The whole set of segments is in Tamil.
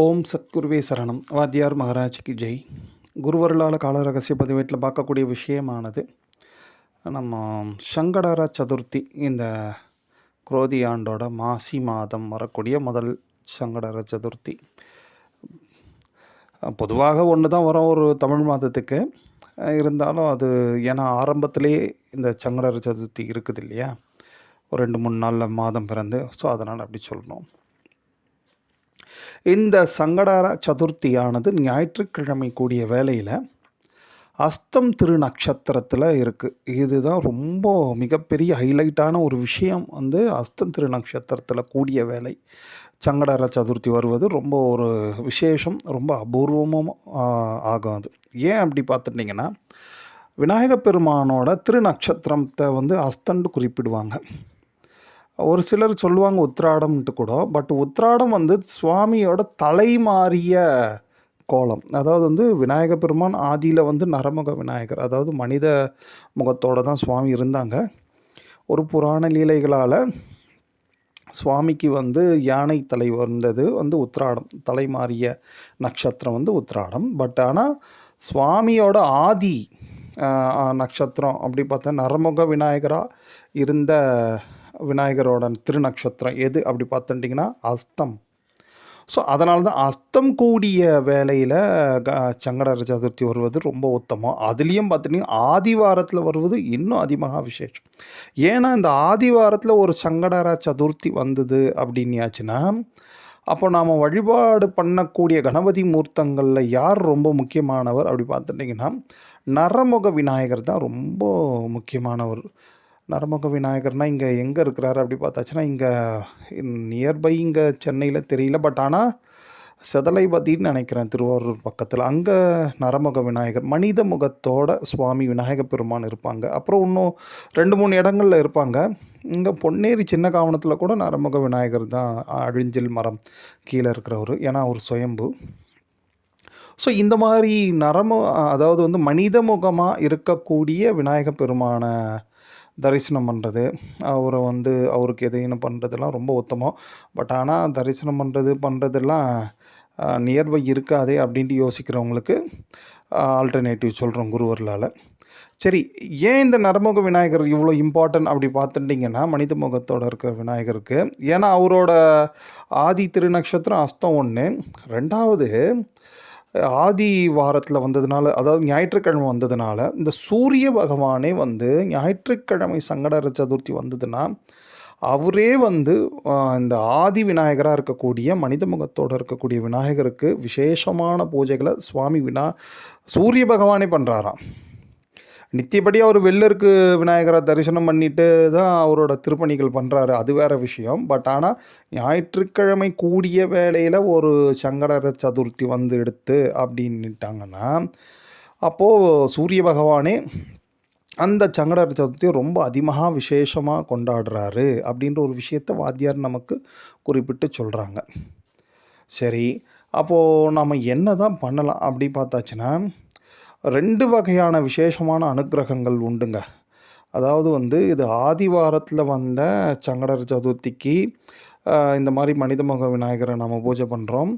ஓம் சத்குருவே சரணம். வாத்தியார் மகாராஜ்க்கு ஜெய். குருவருளால் கால ரகசிய பதிவேட்டில் பார்க்கக்கூடிய விஷயமானது நம்ம சங்கடர சதுர்த்தி இந்த குரோதி ஆண்டோட மாசி மாதம் வரக்கூடிய முதல் சங்கடர சதுர்த்தி. பொதுவாக ஒன்று தான் வரும் ஒரு தமிழ் மாதத்துக்கு. இருந்தாலும் அது ஏன்னா ஆரம்பத்திலே இந்த சங்கடர சதுர்த்தி இருக்குது இல்லையா ஒரு ரெண்டு மூணு நாளில் மாதம் பிறந்து ஸோ அதனால் அப்படி சொல்லணும் இந்த சங்கடார சதுர்த்தியானது ஞாயிற்றுக்கிழமை கூடிய வேலையில் அஸ்தம் திரு நட்சத்திரத்தில் இருக்குது இதுதான் ரொம்ப மிகப்பெரிய ஹைலைட்டான ஒரு விஷயம். வந்து அஸ்தம் திரு நட்சத்திரத்தில் கூடிய வேலை சங்கடார சதுர்த்தி வருவது ரொம்ப ஒரு விசேஷம் ரொம்ப அபூர்வமும் ஆகும் அது ஏன் அப்படி பார்த்துட்டிங்கன்னா விநாயக பெருமானோட திருநட்சத்திரத்தை வந்து அஸ்தண்டு குறிப்பிடுவாங்க. ஒரு சிலர் சொல்லுவாங்க உத்ராடம்ன்ட்டு கூட பட் உத்ராடம் வந்து சுவாமியோட தலை மாறிய கோலம். அதாவது வந்து விநாயக பெருமான் ஆதியில் வந்து நரமுக விநாயகர் அதாவது மனித முகத்தோடு தான் சுவாமி இருந்தாங்க. ஒரு புராண லீலைகளால் சுவாமிக்கு வந்து யானை தலை வந்தது வந்து உத்ராடம் தலை மாறிய நட்சத்திரம் வந்து உத்ராடம் பட் ஆனால் சுவாமியோட ஆதி நட்சத்திரம் அப்படி பார்த்தா நரமுக விநாயகராக இருந்த விநாயகரோட திருநக்ஷத்திரம் எது அப்படி பார்த்துட்டிங்கன்னா அஸ்தம். ஸோ அதனால தான் அஸ்தம் கூடிய வேலையில் சங்கடர சதுர்த்தி வருவது ரொம்ப உத்தமம். அதுலேயும் பார்த்துட்டிங்கன்னா ஆதிவாரத்தில் வருவது இன்னும் அதிகமாக விசேஷம். ஏன்னா இந்த ஆதிவாரத்தில் ஒரு சங்கடர சதுர்த்தி வந்தது அப்படின்னாச்சுன்னா அப்போ நாம் வழிபாடு பண்ணக்கூடிய கணபதி மூர்த்தங்களில் யார் ரொம்ப முக்கியமானவர் அப்படி பார்த்துட்டிங்கன்னா நரமுக விநாயகர் தான் ரொம்ப முக்கியமானவர். நரமுக விநாயகர்னால் இங்கே எங்கே இருக்கிறாரு அப்படி பார்த்தாச்சுன்னா இங்கே நியர்பை இங்கே சென்னையில் தெரியல. பட் ஆனால் செதலைபதின்னு நினைக்கிறேன் திருவாரூர் பக்கத்தில். அங்கே நரமுக விநாயகர் மனித முகத்தோட சுவாமி விநாயக பெருமான் இருப்பாங்க. அப்புறம் இன்னும் ரெண்டு மூணு இடங்களில் இருப்பாங்க. இங்கே பொன்னேரி சின்ன காவணத்தில் கூட நரமுக விநாயகர் தான் அழிஞ்சில் மரம் கீழே இருக்கிறவர். ஏன்னா அவர் சுயம்பு. ஸோ இந்த மாதிரி நரமு அதாவது வந்து மனித முகமாக இருக்கக்கூடிய விநாயக பெருமானை தரிசனம் பண்ணுறது அவரை வந்து அவருக்கு எதையும் பண்ணுறதுலாம் ரொம்ப உத்தமம். பட் ஆனால் தரிசனம் பண்ணுறது பண்ணுறதெல்லாம் நியர்பை இருக்காதே அப்படின்ட்டு யோசிக்கிறவங்களுக்கு ஆல்டர்னேட்டிவ் சொல்கிறோம் குருவர்களால். சரி ஏன் இந்த நரமுக விநாயகர் இவ்வளோ இம்பார்ட்டன்ட் அப்படி பார்த்துட்டிங்கன்னா மனித முகத்தோடு இருக்கிற விநாயகருக்கு? ஏன்னா அவரோட ஆதி திருநக்ஷத்திரம் அஸ்தம் ஒன்று ரெண்டாவது ஆதி வாரத்தில் வந்ததுனால அதாவது ஞாயிற்றுக்கிழமை வந்ததுனால இந்த சூரிய பகவானே வந்து ஞாயிற்றுக்கிழமை சங்கடர சதுர்த்தி வந்ததுன்னா அவரே வந்து இந்த ஆதி விநாயகராக இருக்கக்கூடிய மனித முகத்தோடு இருக்கக்கூடிய விநாயகருக்கு விசேஷமான பூஜைகளை சுவாமி வினா சூரிய பகவானே பண்ணுறாராம் நித்தியப்படி அவர் வெள்ளருக்கு விநாயகரை தரிசனம் பண்ணிட்டு தான் அவரோட திருப்பணிகள் பண்ணுறாரு அது வேறு விஷயம். பட் ஆனால் ஞாயிற்றுக்கிழமை கூடிய வேளையில் ஒரு சங்கடர சதுர்த்தி வந்து எடுத்து அப்படின்ட்டாங்கன்னா அப்போது சூரிய பகவானே அந்த சங்கடர சதுர்த்தியை ரொம்ப அதிகமாக விசேஷமாக கொண்டாடுறாரு அப்படின்ற ஒரு விஷயத்தை வாத்தியார் நமக்கு குறிப்பிட்டு சொல்கிறாங்க சரி அப்போது நம்ம என்ன தான் பண்ணலாம் அப்படி பார்த்தாச்சுன்னா ரெண்டு வகையான விசேஷமான அனுகிரகங்கள் உண்டுங்க. அதாவது வந்து இது ஆதிவாரத்தில் வந்த சங்கடர் சதுர்த்திக்கு இந்த மாதிரி மனித முக விநாயகரை நம்ம பூஜை பண்ணுறோம்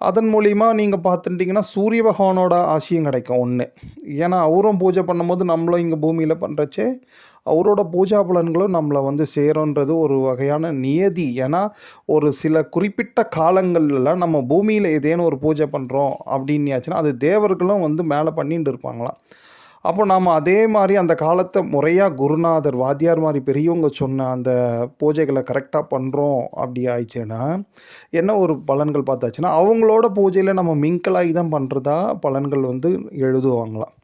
அதன் மூலிமா நீங்கள் பார்த்துட்டிங்கன்னா சூரிய பகவானோட ஆசியம் கிடைக்கும் ஒன்று ஏன்னா அவரும் பூஜை பண்ணும்போது நம்மளும் இங்கே பூமியில் பண்ணுறச்சே அவரோட பூஜா பலன்களும் நம்மளை வந்து சேரும்ன்றது ஒரு வகையான நியதி. ஏன்னா ஒரு சில குறிப்பிட்ட காலங்களில் நம்ம பூமியில் ஏதேனும் ஒரு பூஜை பண்ணுறோம் அப்படின்னாச்சுன்னா அது தேவர்களும் வந்து மேலே பண்ணிட்டு இருப்பாங்களாம். அப்போ நாம் அதே மாதிரி அந்த காலத்தை முறையாக குருநாதர் வாத்தியார் மாதிரி பெரியவங்க சொன்ன அந்த பூஜைகளை கரெக்டாக பண்ணுறோம் அப்படி ஆயிடுச்சுன்னா என்ன ஒரு பலன்கள் பார்த்தாச்சுன்னா அவங்களோட பூஜையில் நம்ம மிங்கலாகி தான் பண்ணுறதா பலன்கள் வந்து எழுதுவாங்களாம்.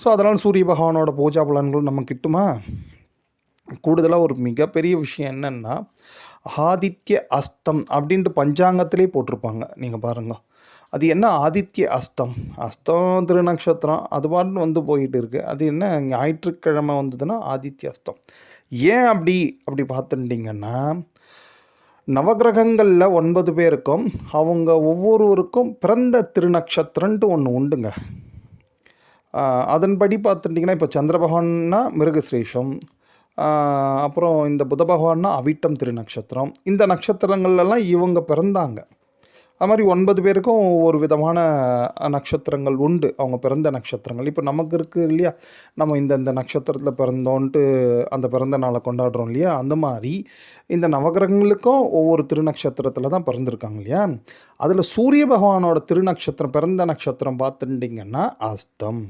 ஸோ அதனால் சூரிய பகவானோட பூஜா பலன்கள் நம்ம கிட்டுமா? கூடுதலாக ஒரு மிகப்பெரிய விஷயம் என்னென்னா ஆதித்ய அஸ்தம் அப்படின்ட்டு பஞ்சாங்கத்திலே போட்டிருப்பாங்க. நீங்கள் பாருங்கள் அது என்ன? ஆதித்ய அஸ்தம். அஸ்தம் திருநக்ஷத்திரம் அது பாட்டு வந்து போயிட்டு இருக்குது அது என்ன? ஞாயிற்றுக்கிழமை வந்ததுன்னா ஆதித்ய அஸ்தம். ஏன் அப்படி? அப்படி பார்த்துட்டிங்கன்னா நவகிரகங்களில் ஒன்பது பேருக்கும் அவங்க ஒவ்வொருவருக்கும் பிறந்த திருநக்ஷத்திரன்ட்டு ஒன்று உண்டுங்க. அதன்படி பார்த்துட்டிங்கன்னா இப்போ சந்திர பகவான்னா மிருகசிரேஷம் அப்புறம் இந்த புத பகவான்னா அவிட்டம் திருநக்ஷத்திரம். இந்த நட்சத்திரங்கள்லாம் இவங்க பிறந்தாங்க. அது மாதிரி ஒன்பது பேருக்கும் ஒவ்வொரு விதமான நட்சத்திரங்கள் உண்டு. அவங்க பிறந்த நட்சத்திரங்கள். இப்போ நமக்கு இருக்குது இல்லையா? நம்ம இந்த இந்த நட்சத்திரத்தில் பிறந்தோன்ட்டு அந்த பிறந்த நாளை கொண்டாடுறோம் இல்லையா? அந்த மாதிரி இந்த நவகிரகங்களுக்கும் ஒவ்வொரு திருநக்ஷத்திரத்தில் தான் பிறந்திருக்காங்க இல்லையா? அதில் சூரிய பகவானோட திருநக்ஷத்திரம் பிறந்த நட்சத்திரம் பார்த்துட்டிங்கன்னா அஸ்தம்.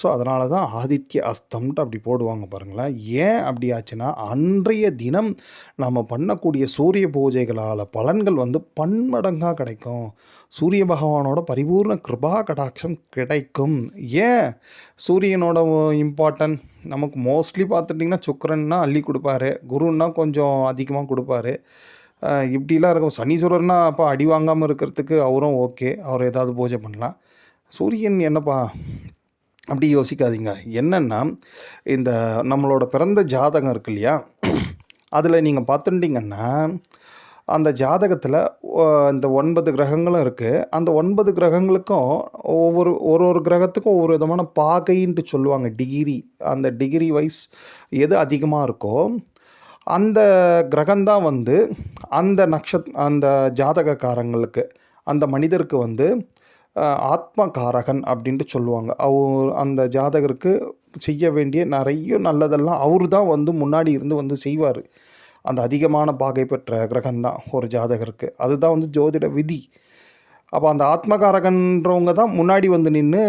ஸோ அதனால தான் ஆதித்ய அஸ்தம்ன்ட்டு அப்படி போடுவாங்க பாருங்களேன். ஏன் அப்படி ஆச்சுன்னா அன்றைய தினம் நம்ம பண்ணக்கூடிய சூரிய பூஜைகளால் பலன்கள் வந்து பன்மடங்காக கிடைக்கும். சூரிய பகவானோட பரிபூர்ண கிருபா கடாட்சம் கிடைக்கும். ஏன்? சூரியனோட இம்பார்ட்டன்ட் நமக்கு மோஸ்ட்லி பார்த்துட்டிங்கன்னா சுக்கரன்னா அள்ளி கொடுப்பாரு. குருன்னா கொஞ்சம் அதிகமாக கொடுப்பாரு. இப்படிலாம் இருக்கும். சனீஸ்வரர்னா அப்போ அடி வாங்காமல் இருக்கிறதுக்கு அவரும் ஓகே அவர் ஏதாவது பூஜை பண்ணலாம். சூரியன் என்னப்பா? அப்படி யோசிக்காதீங்க. என்னென்னா இந்த நம்மளோட பிறந்த ஜாதகம் இருக்கு இல்லையா? அதில் நீங்கள் பார்த்துட்டிங்கன்னா அந்த ஜாதகத்தில் இந்த ஒன்பது கிரகங்களும் இருக்குது அந்த ஒன்பது கிரகங்களுக்கும் ஒவ்வொரு ஒரு ஒரு கிரகத்துக்கும் ஒவ்வொரு விதமான பாகைன்ட்டு சொல்லுவாங்க. டிகிரி அந்த டிகிரி வைஸ் எது அதிகமாக இருக்கோ அந்த கிரகம்தான் வந்து அந்த நக்ஷத் அந்த ஜாதகக்காரங்களுக்கு அந்த மனிதருக்கு வந்து ஆத்மகாரகன் அப்படின்ட்டு சொல்லுவாங்க. அவர் அந்த ஜாதகருக்கு செய்ய வேண்டிய நிறைய நல்லதெல்லாம் அவர் தான் வந்து முன்னாடி இருந்து வந்து செய்வார். அந்த அதிகமான பாகை பெற்ற கிரகம்தான் ஒரு ஜாதகருக்கு. அதுதான் வந்து ஜோதிட விதி. அப்போ அந்த ஆத்மகாரகன்றவங்க தான் முன்னாடி வந்து நின்று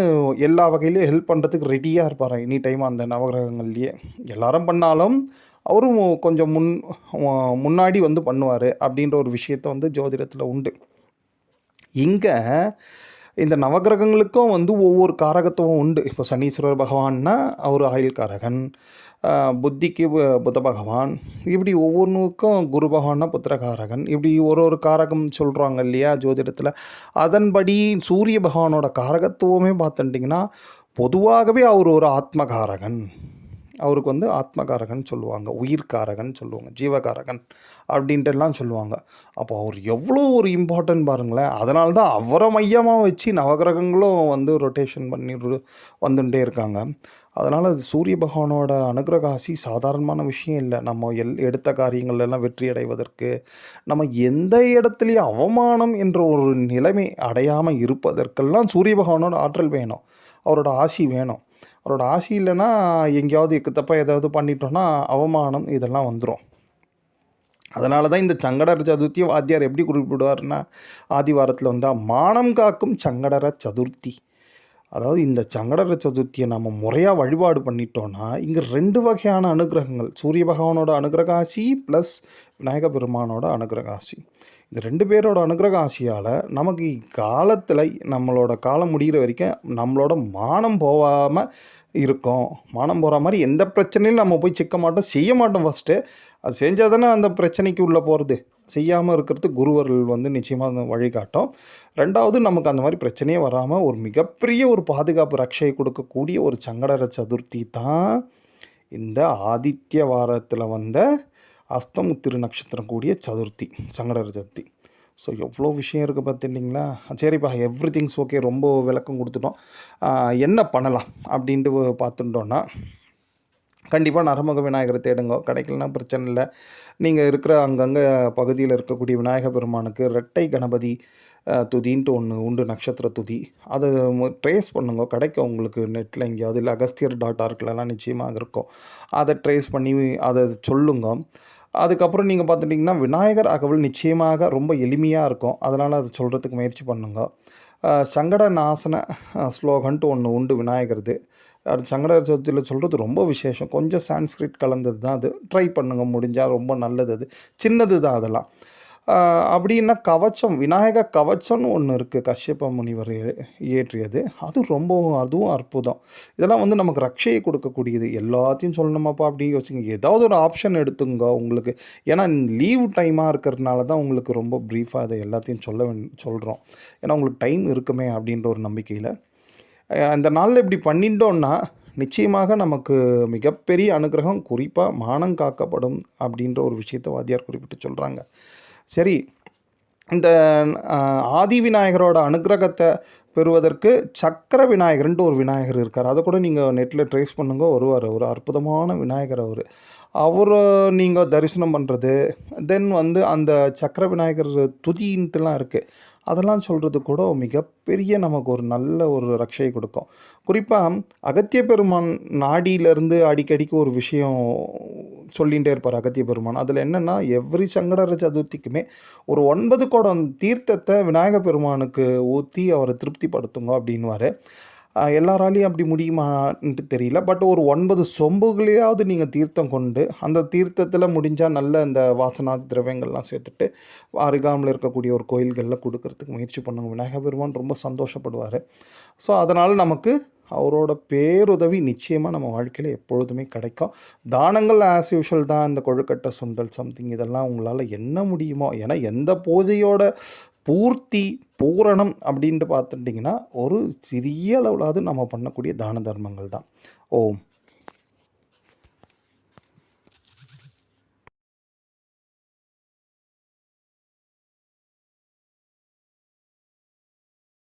எல்லா வகையிலையும் ஹெல்ப் பண்ணுறதுக்கு ரெடியாக இருப்பார் எனி டைம் அந்த நவகிரகங்கள்லேயே. எல்லாரும் பண்ணாலும் அவரும் கொஞ்சம் முன் முன்னாடி வந்து பண்ணுவார் அப்படின்ற ஒரு விஷயத்த வந்து ஜோதிடத்தில் உண்டு. இங்கே இந்த நவகிரகங்களுக்கும் வந்து ஒவ்வொரு காரகத்துவம் உண்டு. இப்போ சனீஸ்வரர் பகவான்னா அவர் ஆயுள் காரகன் புத்திக்கு பு- பகவான். இப்படி ஒவ்வொன்றுக்கும் குரு பகவான்னா புத்திரகாரகன் இப்படி ஒரு ஒரு காரகம் சொல்கிறாங்க இல்லையா ஜோதிடத்தில். அதன்படி சூரிய பகவானோட காரகத்துவமே பார்த்துட்டிங்கன்னா பொதுவாகவே அவர் ஒரு ஆத்மகாரகன் அவருக்கு வந்து ஆத்மகாரகன் சொல்லுவாங்க உயிர்காரகன் சொல்லுவாங்க ஜீவகாரகன் அப்படின்ட்டுலாம் சொல்லுவாங்க. அப்போ அவர் எவ்வளோ ஒரு இம்பார்ட்டன்ட் பாருங்களேன். அதனால தான் அவரை மையமாக வச்சு நவகிரகங்களும் வந்து ரொட்டேஷன் பண்ணி வந்துட்டே இருக்காங்க. அதனால் சூரிய பகவானோட அனுகிரகாசி சாதாரணமான விஷயம் இல்லை. நம்ம எல் எடுத்த காரியங்கள் எல்லாம் வெற்றி அடைவதற்கு நம்ம எந்த இடத்துலையும் அவமானம் என்ற ஒரு நிலைமை அடையாமல் இருப்பதற்கெல்லாம் சூரிய பகவானோட ஆற்றல் வேணும். அவரோட ஆசி வேணும். அவரோட ஆசி இல்லைன்னா எங்கேயாவது எக்குத்தப்பாக ஏதாவது பண்ணிட்டோன்னா அவமானம் இதெல்லாம் வந்துடும் அதனால தான் இந்த சங்கடர சதுர்த்தியை வாத்தியார் எப்படி குறிப்பிடுவார்னா ஆதிவாரத்தில் வந்தால் மானம் காக்கும் சங்கடர சதுர்த்தி. அதாவது இந்த சங்கடர சதுர்த்தியை நம்ம முறையாக வழிபாடு பண்ணிட்டோன்னா இங்கே ரெண்டு வகையான அனுகிரகங்கள் சூரிய பகவானோட அனுகிரகாசி ப்ளஸ் விநாயக பெருமானோட அனுகிரகாசி. இந்த ரெண்டு பேரோட அனுகிரகாசியால் நமக்கு காலத்தில் நம்மளோட காலம் முடிகிற வரைக்கும் நம்மளோட மானம் போகாமல் இருக்கும். மானம் போகிற மாதிரி எந்த பிரச்சனையும் நம்ம போய் சிக்க மாட்டோம். செய்ய மாட்டோம் ஃபஸ்ட்டு அது செஞ்சால் தானே அந்த பிரச்சனைக்கு உள்ளே போகிறது செய்யாமல் இருக்கிறது குருவர்கள் வந்து நிச்சயமாக அந்த வழிகாட்டும் ரெண்டாவது நமக்கு அந்த மாதிரி பிரச்சனையே வராமல் ஒரு மிகப்பெரிய ஒரு பாதுகாப்பு ரக்ஷையை கொடுக்கக்கூடிய ஒரு சங்கடர சதுர்த்தி தான் இந்த ஆதித்ய வாரத்தில் வந்த அஸ்தமுத்திரு நட்சத்திரம் கூடிய சதுர்த்தி சங்கடர சதுர்த்தி. ஸோ எவ்வளோ விஷயம் இருக்குது பார்த்துட்டிங்களா? சரிப்பா எவ்ரி திங்ஸ் ஓகே ரொம்ப விளக்கம் கொடுத்துட்டோம். என்ன பண்ணலாம் அப்படின்ட்டு பார்த்துட்டோன்னா கண்டிப்பாக நரமுக விநாயகரை தேடுங்க. கிடைக்கலனா பிரச்சனை இல்லை. நீங்கள் இருக்கிற அங்கங்கே பகுதியில் இருக்கக்கூடிய விநாயக பெருமானுக்கு ரெட்டை கணபதி துதின்ட்டு ஒன்று உண்டு நட்சத்திர துதி. அதை ட்ரேஸ் பண்ணுங்க. கிடைக்கும் உங்களுக்கு நெட்டில் எங்கேயாவது. இல்லை அகஸ்தியர் டாட் ஆர்க்லலாம் நிச்சயமாக இருக்கும். அதை ட்ரேஸ் பண்ணி அதை சொல்லுங்க. அதுக்கப்புறம் நீங்கள் பார்த்துட்டிங்கன்னா விநாயகர் அகவல் நிச்சயமாக ரொம்ப எளிமையாக இருக்கும். அதனால் அதை சொல்கிறதுக்கு முயற்சி பண்ணுங்க. சங்கட நாசன ஸ்லோகன்ட்டு ஒன்று உண்டு விநாயகருது. அது சங்கட சதுர்த்தியில் சொல்கிறது ரொம்ப விசேஷம். கொஞ்சம் சான்ஸ்கிரிட் கலந்தது தான் அது. ட்ரை பண்ணுங்க முடிஞ்சால் ரொம்ப நல்லது அது. சின்னது தான் அதெல்லாம். அப்படின்னா கவச்சம் விநாயக கவச்சம்னு ஒன்று இருக்குது கஷ்யப்ப முனிவர் இயற்றியது அது ரொம்ப அதுவும் அற்புதம். இதெல்லாம் வந்து நமக்கு ரக்ஷையை கொடுக்கக்கூடியது. எல்லாத்தையும் சொல்லணுமாப்பா அப்படின்னு யோசிங்க. ஏதாவது ஒரு ஆப்ஷன் எடுத்துங்க உங்களுக்கு. ஏன்னா லீவ் டைமாக இருக்கிறதுனால தான் உங்களுக்கு ரொம்ப ப்ரீஃபாக அதை எல்லாத்தையும் சொல்ல சொல்கிறோம் ஏன்னா உங்களுக்கு டைம் இருக்குமே அப்படின்ற ஒரு நம்பிக்கையில். அந்த நாளில் இப்படி பண்ணிட்டோன்னா நிச்சயமாக நமக்கு மிகப்பெரிய அனுகிரகம் குறிப்பாக மானம் காக்கப்படும் அப்படின்ற ஒரு விஷயத்தை வாத்தியார் குறிப்பிட்டு சொல்கிறாங்க சரி இந்த ஆதி விநாயகரோட அனுகிரகத்தை பெறுவதற்கு சக்கர விநாயகர்ன்ட்டு ஒரு விநாயகர் இருக்கார். அதை கூட நீங்கள் நெட்டில் ட்ரேஸ் பண்ணுங்க. வருவார். ஒரு அற்புதமான விநாயகர் அவர். அவரை நீங்கள் தரிசனம் பண்ணுறது தென் வந்து அந்த சக்கர விநாயகர் துதின்ட்டுலாம் இருக்குது அதெல்லாம் சொல்கிறது கூட மிகப்பெரிய நமக்கு ஒரு நல்ல ஒரு ரக்ஷையை கொடுக்கும். குறிப்பாக அகத்திய பெருமான் நாடியிலேருந்து அடிக்கடிக்கு ஒரு விஷயம் சொல்லிகிட்டே இருப்பார் அகத்திய பெருமான். அதில் என்னென்னா எவ்ரி சங்கடர சதுர்த்திக்குமே ஒரு ஒன்பது குடம் தீர்த்தத்தை விநாயகர் பெருமானுக்கு ஊற்றி அவரை திருப்திப்படுத்துங்க அப்படின்வார் எல்லாராலையும் அப்படி முடியுமான்ட்டு தெரியல. பட் ஒரு ஒன்பது சொம்புகளையாவது நீங்கள் தீர்த்தம் கொண்டு, அந்த தீர்த்தத்தில் முடிஞ்சால் நல்ல இந்த வாசனாதி திரவியங்கள்லாம் சேர்த்துட்டு, அருகாமில் இருக்கக்கூடிய ஒரு கோயில்களில் கொடுக்கறதுக்கு முயற்சி பண்ணுங்க. விநாயகர் பெருமான் ரொம்ப சந்தோஷப்படுவார் ஸோ, அதனால் நமக்கு அவரோட பேருதவி நிச்சயமாக நம்ம வாழ்க்கையில் எப்பொழுதுமே கிடைக்கும். தானங்கள் ஆஸ் யூஷுவல் தான் இந்த கொழுக்கட்டை, சுண்டல் சம்திங் இதெல்லாம் உங்களால் என்ன முடியுமோ ஏன்னா எந்த பூஜையோட பூர்த்தி, பூரணம் அப்படின்ட்டு பார்த்துட்டீங்கன்னா, ஒரு சிறிய அளவுலாவது நம்ம பண்ணக்கூடிய தான தர்மங்கள் தான். ஓம்.